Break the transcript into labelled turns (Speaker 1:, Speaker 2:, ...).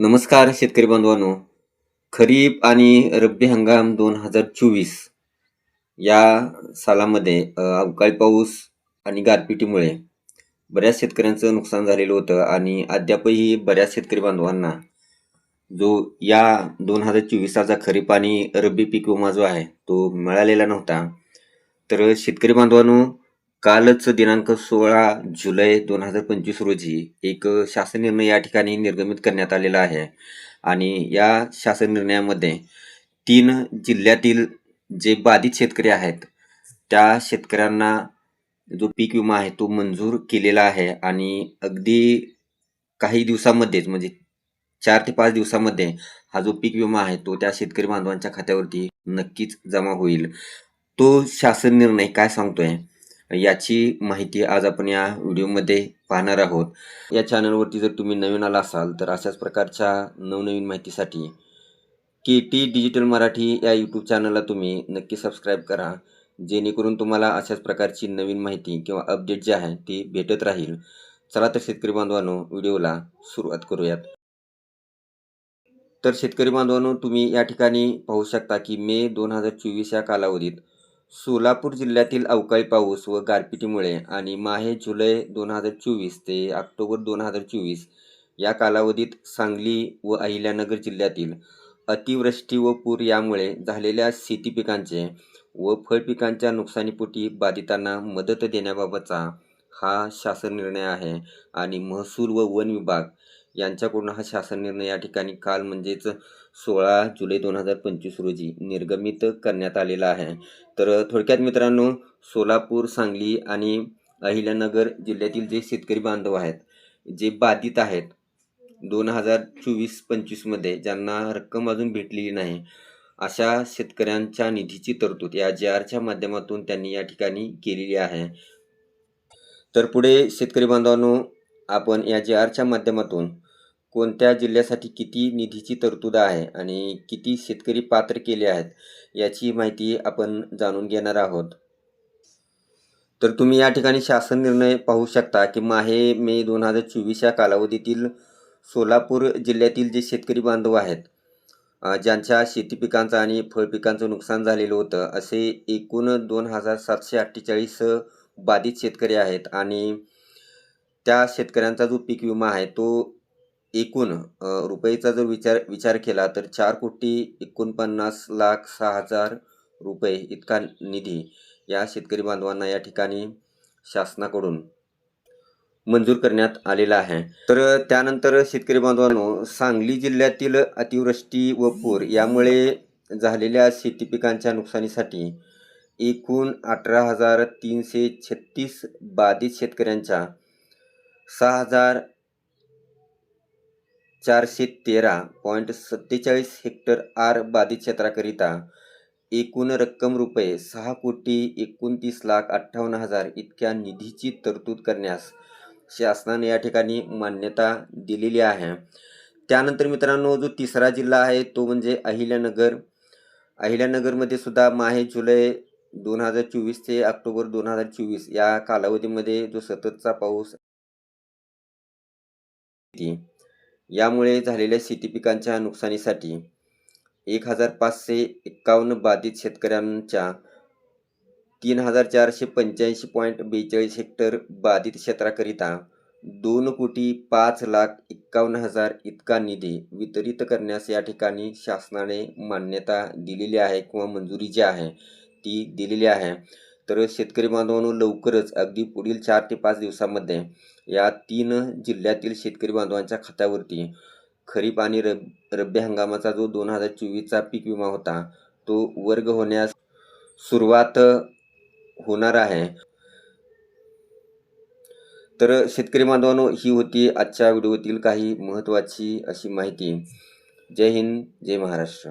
Speaker 1: नमस्कार शेतकरी बांधवांनो. खरीप आणि रब्बी हंगाम दोन हजार चोवीस या सालामध्ये अवकाळी पाऊस आणि गारपिटीमुळे बऱ्याच शेतकऱ्यांचं नुकसान झालेलं होतं आणि अद्यापही बऱ्याच शेतकरी बांधवांना जो या दोन हजार चोवीसाचा खरीप आणि रब्बी पीक विमा जो आहे तो मिळालेला नव्हता. तर शेतकरी बांधवांनो कालच दिनांक सोळा जुलै दोन हजार पंचवीस रोजी एक शासन निर्णय या ठिकाणी निर्गमित करण्यात आलेला आहे. आणि या शासन निर्णयामध्ये तीन जिल्ह्यातील जे बाधित शेतकरी आहेत त्या शेतकऱ्यांना जो पीक विमा आहे तो मंजूर केलेला आहे. आणि अगदी काही दिवसामध्येच म्हणजे चार ते पाच दिवसामध्ये हा जो पीक विमा आहे तो त्या शेतकरी बांधवांच्या खात्यावरती नक्कीच जमा होईल. तो शासन निर्णय काय सांगतोय? याची माहिती आज आपण या व्हिडिओमध्ये पाहणार आहोत. या चॅनलवरती जर तुम्ही नवीन आला असाल तर अशाच प्रकारच्या नवनवीन माहितीसाठी के टी डिजिटल मराठी या यूट्यूब चॅनलला तुम्ही नक्की सबस्क्राईब करा. जेणेकरून तुम्हाला अशाच प्रकारची नवीन माहिती किंवा अपडेट जे आहे ती भेटत राहील. चला तर शेतकरी बांधवांनो व्हिडिओला सुरुवात करूयात. तर शेतकरी बांधवांनो तुम्ही या ठिकाणी पाहू शकता की मे दोन हजार चोवीस या कालावधीत सोलापूर जिल्ह्यातील अवकाळी पाऊस व गारपिटीमुळे आणि माहे जुलै दोन हजार चोवीस ते ऑक्टोबर दोन हजार चोवीस या कालावधीत सांगली व अहिल्यानगर जिल्ह्यातील अतिवृष्टी व पूर यामुळे झालेल्या शेती पिकांचे व फळपिकांच्या नुकसानीपोटी बाधितांना मदत देण्याबाबतचा हा शासन निर्णय आहे आणि महसूल व वन विभाग यांच्याकडून हा शासन निर्णय या ठिकाणी काल म्हणजेच सोळा जुलै दोन हजार पंचवीस रोजी निर्गमित करण्यात आलेला आहे. तर थोडक्यात मित्रांनो सोलापूर सांगली आणि अहिल्यानगर जिल्ह्यातील जे शेतकरी बांधव आहेत जे बाधित आहेत दोन हजार चोवीस पंचवीसमध्ये ज्यांना रक्कम अजून भेटलेली नाही अशा शेतकऱ्यांच्या निधीची तरतूद या जे आरच्या माध्यमातून त्यांनी या ठिकाणी केलेली आहे. तर पुढे शेतकरी बांधवांनो आपण या जे आरच्या माध्यमातून कोणत्या जिल्ह्यासाठी किती निधीची तरतूद आहे आणि किती शेतकरी पात्र केले आहेत याची माहिती आपण जाणून घेणार आहोत. तर तुम्ही या ठिकाणी शासन निर्णय पाहू शकता की माहे मे दोन हजार चोवीस या कालावधीतील सोलापूर जिल्ह्यातील जे शेतकरी बांधव आहेत ज्यांच्या शेती पिकांचं आणि फळपिकांचं नुकसान झालेलं होतं असे एकूण दोन हजार सातशे अठ्ठेचाळीस बाधित शेतकरी आहेत आणि त्या शेतकऱ्यांचा जो पीक विमा आहे तो एकूण रुपयेचा जर विचार विचार केला तर चार कोटी एकोणपन्नास लाख सहा हजार रुपये इतका निधी या शेतकरी बांधवांना या ठिकाणी शासनाकडून मंजूर करण्यात आलेला आहे. तर त्यानंतर शेतकरी बांधवांनो सांगली जिल्ह्यातील अतिवृष्टी व पूर यामुळे झालेल्या शेती पिकांच्या नुकसानीसाठी एकूण अठरा हजार तीनशे छत्तीस बाधित शेतकऱ्यांच्या सहा हजार चारशे तेरा पॉईंट सत्तेचाळीस हेक्टर आर बाधित क्षेत्राकरिता एकूण रक्कम रुपये सहा कोटी एकोणतीस लाख अठ्ठावन्न हजार इतक्या निधीची तरतूद करण्यास शासनाने या ठिकाणी मान्यता दिलेली आहे. त्यानंतर मित्रांनो जो तिसरा जिल्हा आहे तो म्हणजे अहिल्यानगर. अहिल्यानगरमध्ये सुद्धा माहे जुलै दोन हजार चोवीस ते ऑक्टोबर दोन हजार चोवीस या कालावधीमध्ये जो सततचा पाऊस यामुळे झालेल्या शेती पिकांच्या नुकसानीसाठी एक हजार पाचशे एक्कावन्न बाधित शेतकऱ्यांच्या तीन हजार चारशे पंच्याऐंशी पॉईंट बेचाळीस हेक्टर बाधित क्षेत्राकरिता दोन कोटी पाच लाख एक्कावन्न हजार इतका निधी वितरित करण्यास या ठिकाणी शासनाने मान्यता दिलेली आहे किंवा मंजुरी जी आहे ती दिलेली आहे. तर शेतकरी बांधवांनो लवकरच अगदी पुढील चार ते पाच दिवसामध्ये या तीन जिल्ह्यातील शेतकरी बांधवांच्या खात्यावरती खरीप आणि रब रब्बी हंगामाचा जो दोन हजार चोवीसचा पीक विमा होता तो वर्ग होण्यास सुरुवात होणार आहे. तर शेतकरी बांधवांनो ही होती आजच्या व्हिडिओतील काही महत्त्वाची अशी माहिती. जय हिंद जय महाराष्ट्र.